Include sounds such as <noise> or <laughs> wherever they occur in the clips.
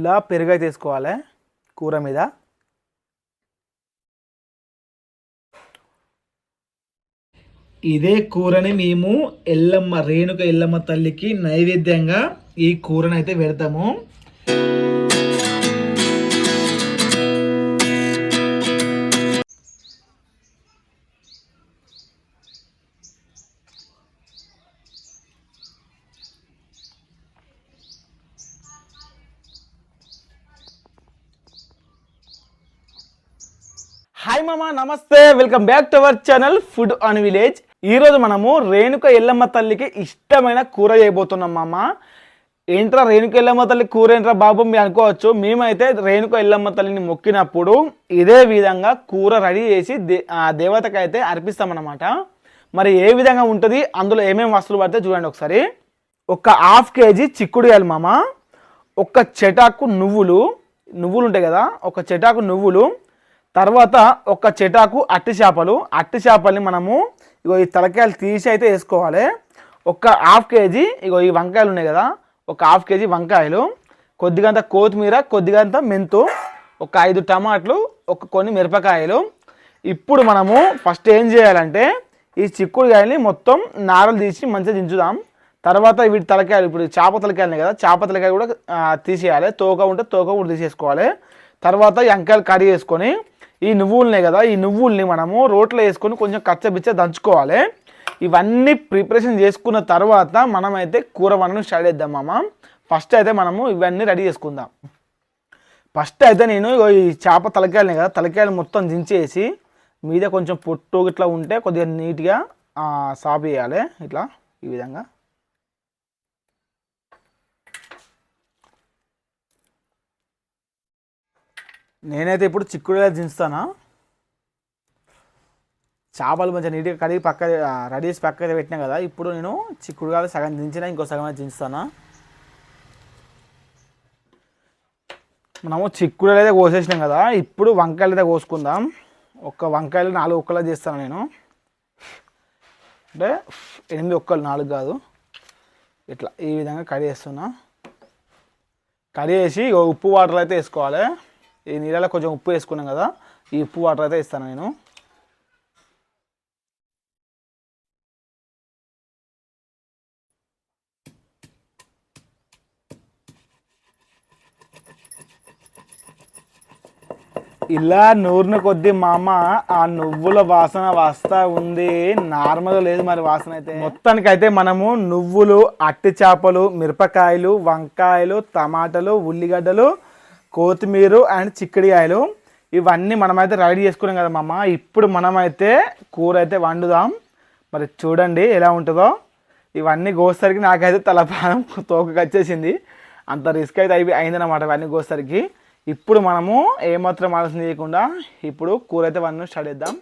ఇలా పెరుగు అయితే వేసుకోవాలి కూర మీద. ఇదే కూరని మేము ఎల్లమ్మ రేణుక ఎల్లమ్మ తల్లికి నైవేద్యంగా ఈ కూరని అయితే పెడతాము. హాయ్ మామా నమస్తే welcome back to our channel food on village ఈరోజు మనము రేణుక ఎల్లమ్మ తల్లికి ఇష్టమైన కూర చేయబోతున్నాం మామ ఏంట్రా రేణుక ఎల్లమ్మ తల్లి కూర ఏంట్రా బాబు? మీరు అనుకోవచ్చు. మేమైతే రేణుక ఎల్లమ్మ తల్లిని మొక్కినప్పుడు ఇదే విధంగా కూర రెడీ చేసి దే ఆ దేవతకైతే అయితే అర్పిస్తామన్నమాట. మరి ఏ విధంగా ఉంటుంది? అందులో ఏమేమి వస్తువులు పడితే చూడండి ఒకసారి. ఒక హాఫ్ కేజీ చిక్కుడుకాయలు మామ ఒక చెటాకు నువ్వులు. నువ్వులు ఉంటాయి కదా? ఒక చెటాకు నువ్వులు. తర్వాత ఒక చెటాకు అట్టి చేపలు అట్టి చేపల్ని మనము ఇగో ఈ తలకాయలు తీసి అయితే వేసుకోవాలి. ఒక హాఫ్ కేజీ ఇగో ఈ వంకాయలు ఉన్నాయి కదా ఒక హాఫ్ కేజీ వంకాయలు కొద్దిగంత కొత్తిమీర కొద్దిగంత మెంతు ఒక ఐదు టమాటాలు ఒక కొన్ని మిరపకాయలు. ఇప్పుడు మనము ఫస్ట్ ఏం చేయాలంటే ఈ చిక్కుడుకాయని మొత్తం నారలు తీసి మంచిగా దించుదాం. తర్వాత వీటి తలకాయలు ఇప్పుడు చేప తలకాయలు ఉన్నాయి కదా చేప తలకాయలు కూడా తీసేయాలి. తోక ఉంటే తోక కూడా తీసేసుకోవాలి. తర్వాత ఈ వంకాయలు కర్రీ చేసుకొని ఈ నువ్వులనే కదా ఈ నువ్వుల్ని మనము రోట్లో వేసుకొని కొంచెం కచ్చబిచ్చ దంచుకోవాలి. ఇవన్నీ ప్రిపరేషన్ చేసుకున్న తర్వాత మనమైతే కూర వండడం స్టార్ట్ చేద్దాం మామ. ఫస్ట్ అయితే మనము ఇవన్నీ రెడీ చేసుకుందాం. ఫస్ట్ అయితే నేను ఈ చేప తలకాయలని కదా తలకాయలు మొత్తం దించేసి మీద కొంచెం పొట్టు ఇట్లా ఉంటే కొద్దిగా నీట్గా సాపు చేయాలి ఇట్లా ఈ విధంగా. నేనైతే ఇప్పుడు చిక్కుడుగా దించుతానా? చేపలు మంచిగా నీట్గా కడిగి పక్క రెడీ చేసి పక్క పెట్టినా కదా ఇప్పుడు నేను చిక్కుడుగా సగం దించినా ఇంకో సగం దించుతానా? మనము చిక్కుడు అయితే కోసేసినాం కదా ఇప్పుడు వంకాయలు అయితే కోసుకుందాం. ఒక్క వంకాయలు నాలుగు ఒక్కలా చేస్తాను నేను? అంటే ఎనిమిది ఒక్కలు నాలుగు కాదు. ఇట్లా ఈ విధంగా కడి చేస్తున్నా కడి వేసి ఉప్పు వాటర్ అయితే వేసుకోవాలి. ఈ నీళ్ళలో కొంచెం ఉప్పు వేసుకున్నాం కదా ఈ ఉప్పు వాటర్ అయితే ఇస్తాను నేను. ఇలా నూరిన కొద్దీ మామ ఆ నువ్వుల వాసన వస్తా ఉంది. నార్మల్గా లేదు మరి వాసన అయితే. మొత్తానికి అయితే మనము నువ్వులు అట్టి చేపలు మిరపకాయలు వంకాయలు టమాటాలు ఉల్లిగడ్డలు కొత్తిమీర అండ్ చిక్కడికాయలు ఇవన్నీ మనమైతే రెడీ చేసుకున్నాం కదా మామ. ఇప్పుడు మనమైతే కూర అయితే వండుదాం. మరి చూడండి ఎలా ఉంటుందో. ఇవన్నీ కోసరికి నాకైతే తలపానం <laughs> తోకకొచ్చేసింది అంత రిస్క్ అయితే అయి అయిందన్నమాట ఇవన్నీ కోసరికి ఇప్పుడు మనము ఏమాత్రం ఆలోచన చేయకుండా ఇప్పుడు కూర అయితే వన్ స్టార్ట్ చేద్దాం.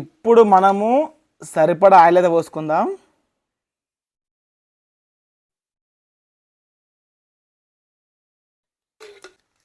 ఇప్పుడు మనము సరిపడా ఆయిల్ అయితే పోసుకుందాం.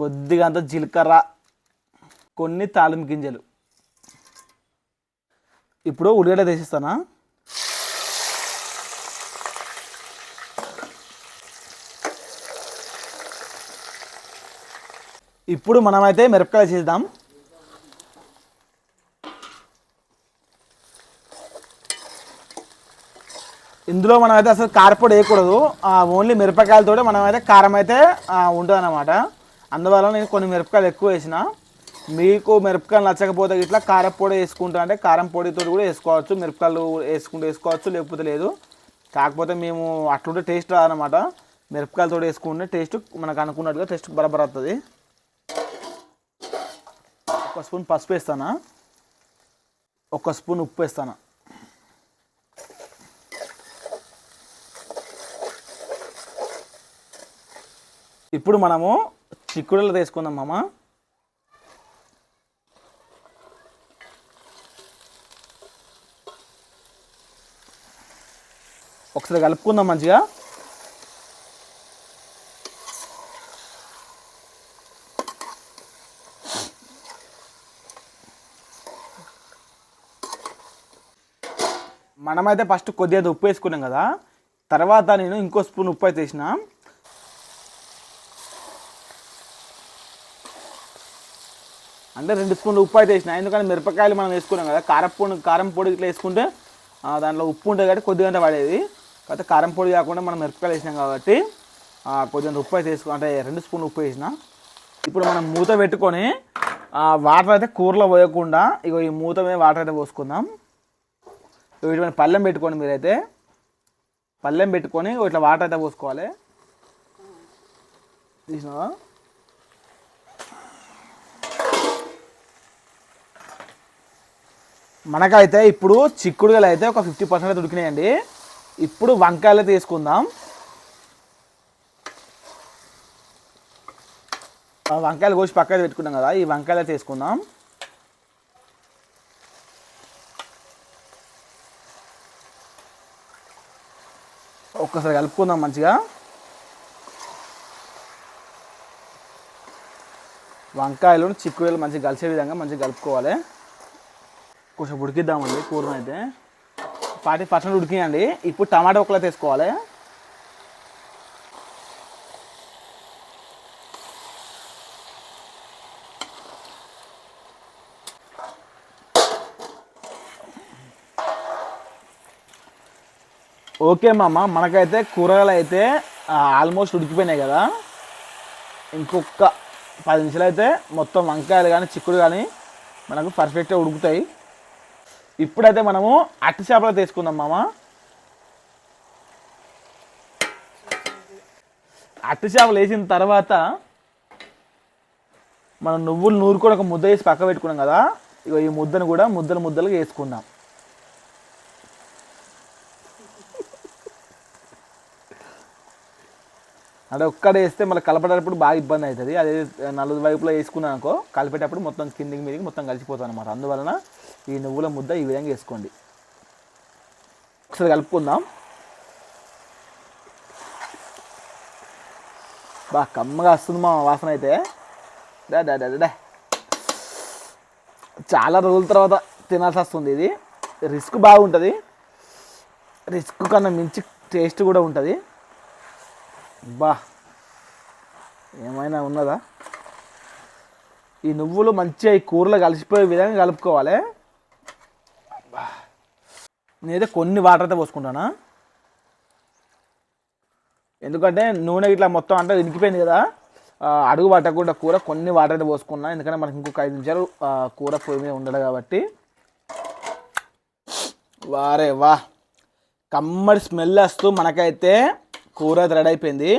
కొద్దిగా అంత జీలకర్ర కొన్ని తాలింపు గింజలు. ఇప్పుడు ఉల్లిగడ్డ తీసిస్తానా ఇప్పుడు మనమైతే మిరపకాయలు చేద్దాం. ఇందులో మనం అయితే అసలు కారపొడి వేయకూడదు. ఓన్లీ మిరపకాయలతోటే మనం అయితే కారం అయితే ఉంటుంది అనమాట అందువల్ల నేను కొన్ని మిరపకాయలు ఎక్కువ వేసిన మీకు మిరపకాయలు నచ్చకపోతే ఇట్లా కారపొడి వేసుకుంటా అంటే కారం పొడితో కూడా వేసుకోవచ్చు మిరపకాయలు వేసుకుంటూ వేసుకోవచ్చు లేకపోతే లేదు. కాకపోతే మేము అట్లుంటే టేస్ట్ రాదనమాట మిరపకాయలతో వేసుకుంటే టేస్ట్ మనకు అనుకున్నట్టుగా టేస్ట్ బరబర్ వస్తుంది ఒక స్పూన్ పసుపు వేస్తానా? ఒక స్పూన్ ఉప్పు వేస్తానా? ఇప్పుడు మనము చిక్కుడులు తీసుకుందాం మామ. ఒకసారి కలుపుకుందాం మంచిగా. మనమైతే ఫస్ట్ కొద్దిగా ఉప్పు వేసుకున్నాం కదా. తర్వాత నేను ఇంకో స్పూన్ ఉప్పు అయితే వేసిన. అంటే రెండు స్పూన్లు ఉప్పు అయితే వేసిన. ఎందుకంటే మిరపకాయలు మనం వేసుకున్నాం కదా కారపొడి కారం పొడి ఇట్లా వేసుకుంటే దాంట్లో ఉప్పు ఉంటుంది కాబట్టి కొద్దిగా పడేది. కాకపోతే కారం పొడి కాకుండా మనం మిరపకాయలు వేసినాం కాబట్టి ఆ, కొద్దిగా ఉప్పు అయితే వేసుకో అంటే రెండు స్పూన్లు ఉప్పు వేసిన. ఇప్పుడు మనం మూత పెట్టుకొని వాటర్ అయితే కూరలో పోయకుండా ఇగో ఈ మూత మీద వాటర్ అయితే పోసుకుందాం. ఇటువంటి పళ్ళెం పెట్టుకోండి మీరైతే. పళ్ళెం పెట్టుకొని ఇట్లా వాటర్ అయితే పోసుకోవాలి. తీసినావా? మనకైతే ఇప్పుడు చిక్కుడుగాయలు అయితే ఒక ఫిఫ్టీ పర్సెంట్ అయితే ఉడికినాయండి. ఇప్పుడు వంకాయలు తీసుకుందాం. ఆ వంకాయలు కోసి పక్కన పెట్టుకున్నాం కదా ఈ వంకాయలు తీసుకుందాం. ఒక్కసారి కలుపుకుందాం మంచిగా. వంకాయలు చిక్కుడులు మంచిగా కలిసే విధంగా మంచిగా కలుపుకోవాలి. కొంచెం ఉడికిద్దామండి కూరను అయితే ఫార్టీ పర్సెంట్ ఉడికియండి ఇప్పుడు టమాటా ఒకలా తీసుకోవాలి. ఓకే మామ మనకైతే కూరగాయలు అయితే ఆల్మోస్ట్ ఉడికిపోయినాయి కదా. ఇంకొక పది నిమిషాలు అయితే మొత్తం వంకాయలు కానీ చిక్కుడు కానీ మనకు పర్ఫెక్ట్గా ఉడుకుతాయి. ఇప్పుడైతే మనము అట్టి చేపలు తీసుకుందాం మామ. అట్టి చేపలు వేసిన తర్వాత మనం నువ్వులు నూరుకొని ఒక ముద్ద వేసి పక్క పెట్టుకున్నాం కదా. ఇక ఈ ముద్దను కూడా ముద్దలు ముద్దలుగా వేసుకుందాం. అంటే ఒక్కడ వేస్తే మళ్ళీ కలపేటప్పుడు బాగా ఇబ్బంది అవుతుంది. అదే నలుగు వైపులో వేసుకున్నాను అనుకో కలిపేటప్పుడు మొత్తం కిందికి మీదకి మొత్తం కలిసిపోతుంది అనమాట అందువలన ఈ నువ్వుల ముద్ద ఈ విధంగా వేసుకోండి. ఒకసారి కలుపుకుందాం. బాగా కమ్మగా వస్తుంది మా వాసన అయితే. డా డా డా డా, చాలా రోజుల తర్వాత తినాల్సి వస్తుంది ఇది. రిస్క్ బాగుంటుంది. రిస్క్ కన్నా మించి టేస్ట్ కూడా ఉంటుంది. బా ఏమైనా ఉన్నదా? ఈ నువ్వులు మంచిగా ఈ కూరలో కలిసిపోయే విధంగా కలుపుకోవాలి. నేనైతే కొన్ని వాటర్ అయితే పోసుకుంటానా? ఎందుకంటే నూనె ఇట్లా మొత్తం అంటే ఇనికిపోయింది కదా. అడుగు పట్టకుండా కూర కొన్ని వాటర్ అయితే పోసుకున్నా. ఎందుకంటే మనకి ఇంకొక ఐదు నిమిషాలు కూర పొయ్యి మీద ఉండదు కాబట్టి. వారే వా. కమ్మడి స్మెల్ వస్తూ మనకైతే కూర అయితే రెడీ అయిపోయింది.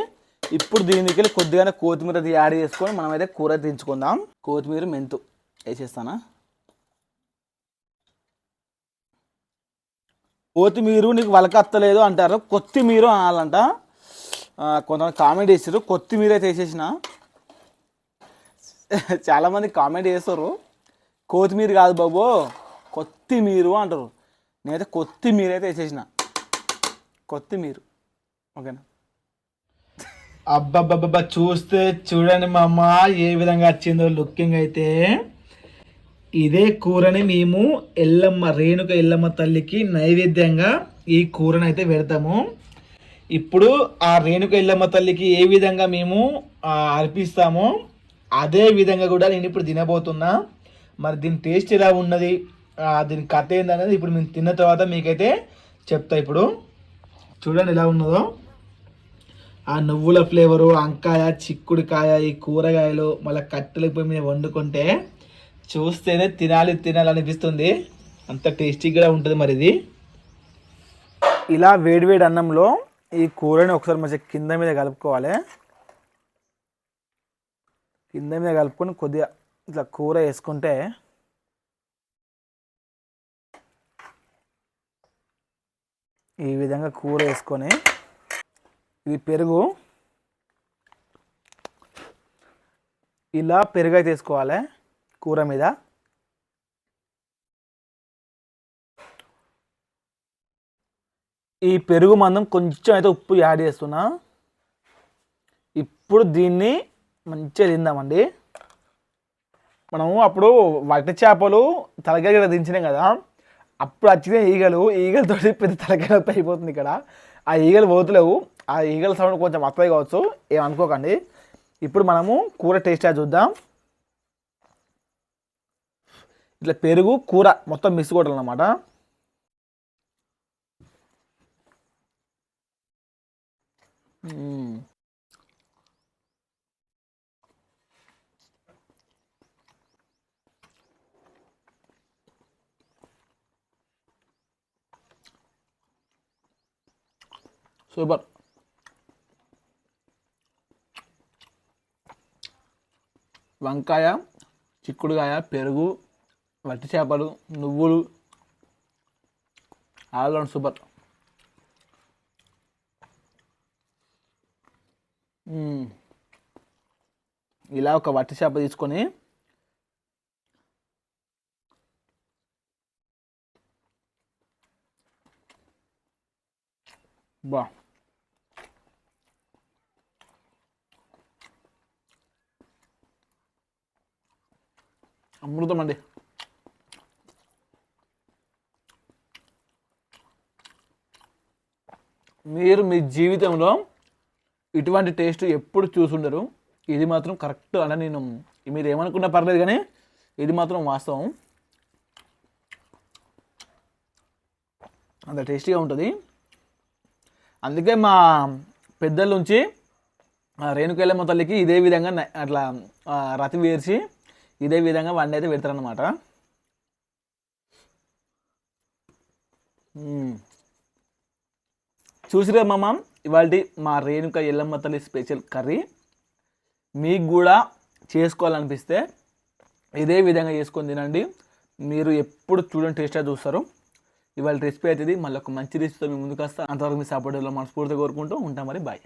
ఇప్పుడు దీనికి వెళ్ళి కొద్దిగానే కొత్తిమీర అది యాడ్ చేసుకొని మనమైతే కూర దించుకుందాం. కొత్తిమీర మెంతు వేసేస్తానా? కొత్తిమీరు నీకు వలకత్తలేదు అంటారు. కొత్తిమీర అనాలంట. కొంతమంది కామెంట్ చేసారు కొత్తిమీర అయితే వేసేసిన చాలామంది కామెంట్ చేస్తారు. కొత్తిమీర కాదు బాబు. కొత్తిమీరు అంటారు. నేనైతే కొత్తిమీర అయితే వేసేసిన కొత్తిమీర. ఓకేనా? అబ్బబ్బబ్బబ్బా చూస్తే చూడండి మా అమ్మ ఏ విధంగా వచ్చిందో లుకింగ్ అయితే. ఇదే కూరని మేము ఎల్లమ్మ రేణుక ఎల్లమ్మ తల్లికి నైవేద్యంగా ఈ కూరను అయితే పెడతాము. ఇప్పుడు ఆ రేణుక ఎల్లమ్మ తల్లికి ఏ విధంగా మేము ఆ, అర్పిస్తామో అదే విధంగా కూడా నేను ఇప్పుడు తినబోతున్నా. మరి దీని టేస్ట్ ఎలా ఉన్నది? దీని కథ ఏందనేది ఇప్పుడు మేము తిన్న తర్వాత మీకైతే చెప్తా ఇప్పుడు. చూడండి ఎలా ఉన్నదో. ఆ నువ్వుల ఫ్లేవరు వంకాయ చిక్కుడుకాయ ఈ కూరగాయలు మళ్ళీ కట్టెల పొయ్యి మీద వండుకుంటే చూస్తేనే తినాలి తినాలనిపిస్తుంది. అంత టేస్టీగా ఉంటుంది మరి ఇది ఇలా వేడివేడి అన్నంలో ఈ కూరని ఒకసారి మంచిగా కింద మీద కలుపుకోవాలి. కింద మీద కలుపుకొని కొద్దిగా ఇట్లా కూర వేసుకుంటే ఈ విధంగా కూర వేసుకొని ఇది పెరుగు ఇలా పెరుగు అయితే వేసుకోవాలి కూర మీద? ఈ పెరుగు మందం కొంచెం అయితే ఉప్పు యాడ్ చేస్తున్నా. ఇప్పుడు దీన్ని మంచిగా తిందామండి. మనము అప్పుడు వట్టి చేపలు తలకాయ కూడా దించినాం కదా. అప్పుడు వచ్చిన ఈగలు ఈగలతో పెద్ద తలకాయ నొప్పి అయిపోతుంది ఇక్కడ. ఆ ఈగలు పోతులేవు. ఆ ఈగల సౌండ్ కొంచెం వస్తాయి కావచ్చు. ఏమనుకోకండి ఇప్పుడు మనము కూర టేస్ట్ చూద్దాం. ఇట్లా పెరుగు కూర మొత్తం మిక్స్ కొట్టాలి అన్నమాట సూపర్. వంకాయ చిక్కుడుకాయ పెరుగు వట్టి చేపలు నువ్వులు ఆల్రౌండ్ సూపర్ ఇలా ఒక వట్టి చేప తీసుకొని బా. అమృతం అండి. మీరు మీ జీవితంలో ఇటువంటి టేస్ట్ ఎప్పుడు చూసుండరు. ఇది మాత్రం కరెక్ట్ అని నేను మీరు ఏమనుకున్నా పర్లేదు కానీ ఇది మాత్రం వాస్తవం. అంత టేస్టీగా ఉంటుంది. అందుకే మా పెద్దల నుంచి రేణుకెళ్ళమ్మ తల్లికి ఇదే విధంగా అట్లా రతి వేర్చి ఇదే విధంగా వండి అయితే పెడతారనమాట చూసిరా మామ? ఇవాళ మా రేణుక ఎల్లమ్మ తల్లి స్పెషల్ కర్రీ. మీకు కూడా చేసుకోవాలనిపిస్తే ఇదే విధంగా చేసుకొని తినండి. మీరు ఎప్పుడు చూడండి టేస్ట్గా చూస్తారు. ఇవాళ రెసిపీ అవుతుంది మళ్ళీ ఒక మంచి రెసిపీతో మేము ముందుకు వస్తా. అంతవరకు మీ సపోర్ట్ మనస్ఫూర్తిగా కోరుకుంటూ ఉంటాం మరి. బాయ్